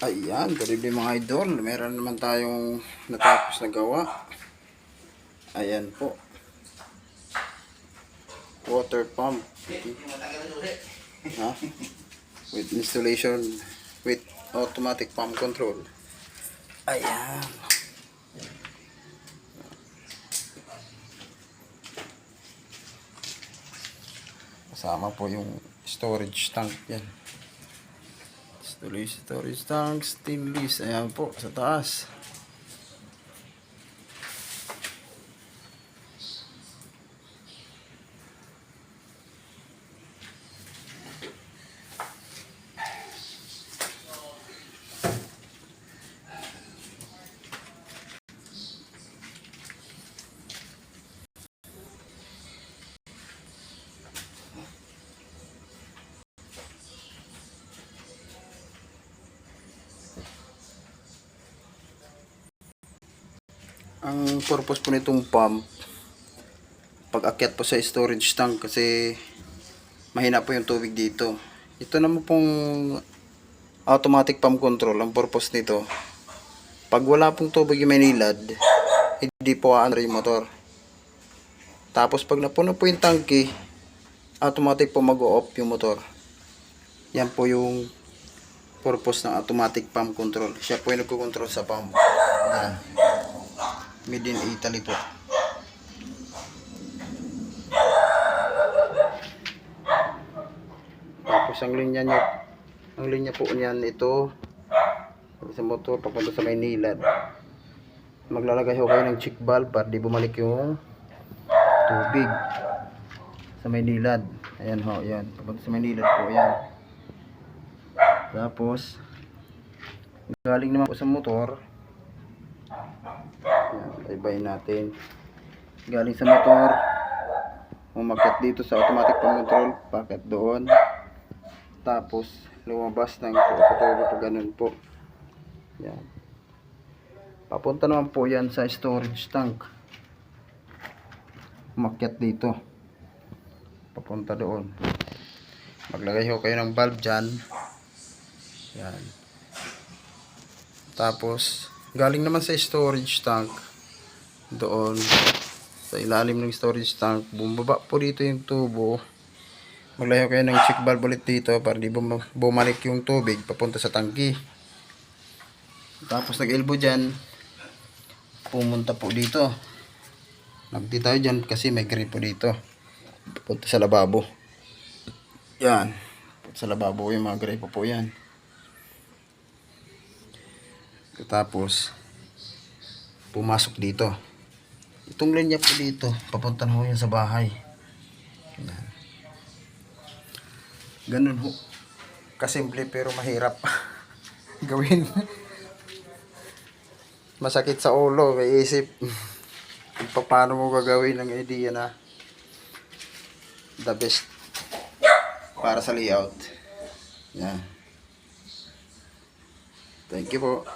Ayan, good mga idol. Meron naman tayong natapos na gawa. Ayan po. Water pump. Ha? With installation with automatic pump control. Ayan. Kasama po yung storage tank yan. Storage, storage tank, stainless. Ayan po, sa taas. Ang purpose po nitong pump, pag akyat po sa storage tank kasi mahina po yung tubig dito. Ito naman pong automatic pump control, ang purpose nito, pag wala pong tubig yung may nilad, hindi po aandar yung motor. Tapos pag napuno po yung tangke, automatic po mag-off yung motor. Yan po yung purpose ng automatic pump control. Siya po yung nagko-control sa pump. Yan. Made in Italy po. Tapos ang linya nyo, ang linya po niyan ito sa motor papunta sa Maynilad. Maglalagay ho kayo ng check valve para di bumalik yung tubig sa Maynilad. Ayan ho, ayan. Papunta sa Maynilad po, ayan. Tapos galing naman po sa motor Ayan, ibayin natin. Galing sa motor, umakyat dito sa automatic control, packet doon. Tapos, lumabas ng sa tubo pa ganun po. Yan. Papunta naman po yan sa storage tank. Umakyat dito. Papunta doon. Maglagay ho kayo ng valve dyan. Yan. Tapos, galing naman sa storage tank. Doon. Sa ilalim ng storage tank. Bumaba po dito yung tubo. Maglayo kayo ng check valve ulit dito para di bum- bumalik yung tubig papunta sa tangki. Tapos nag elbow dyan. Pumunta po dito. Nagdi tayo dyan kasi may gripo dito. Papunta sa lababo. Yan. Sa lababo yung mga gripo po yan tapos pumasok dito. Itong linya po dito papunta na ho yan sa bahay. Ganun ho. Kasimple pero mahirap gawin. Masakit sa ulo may isip. Paano mo gagawin ang idea na the best para sa layout? Yan. Thank you po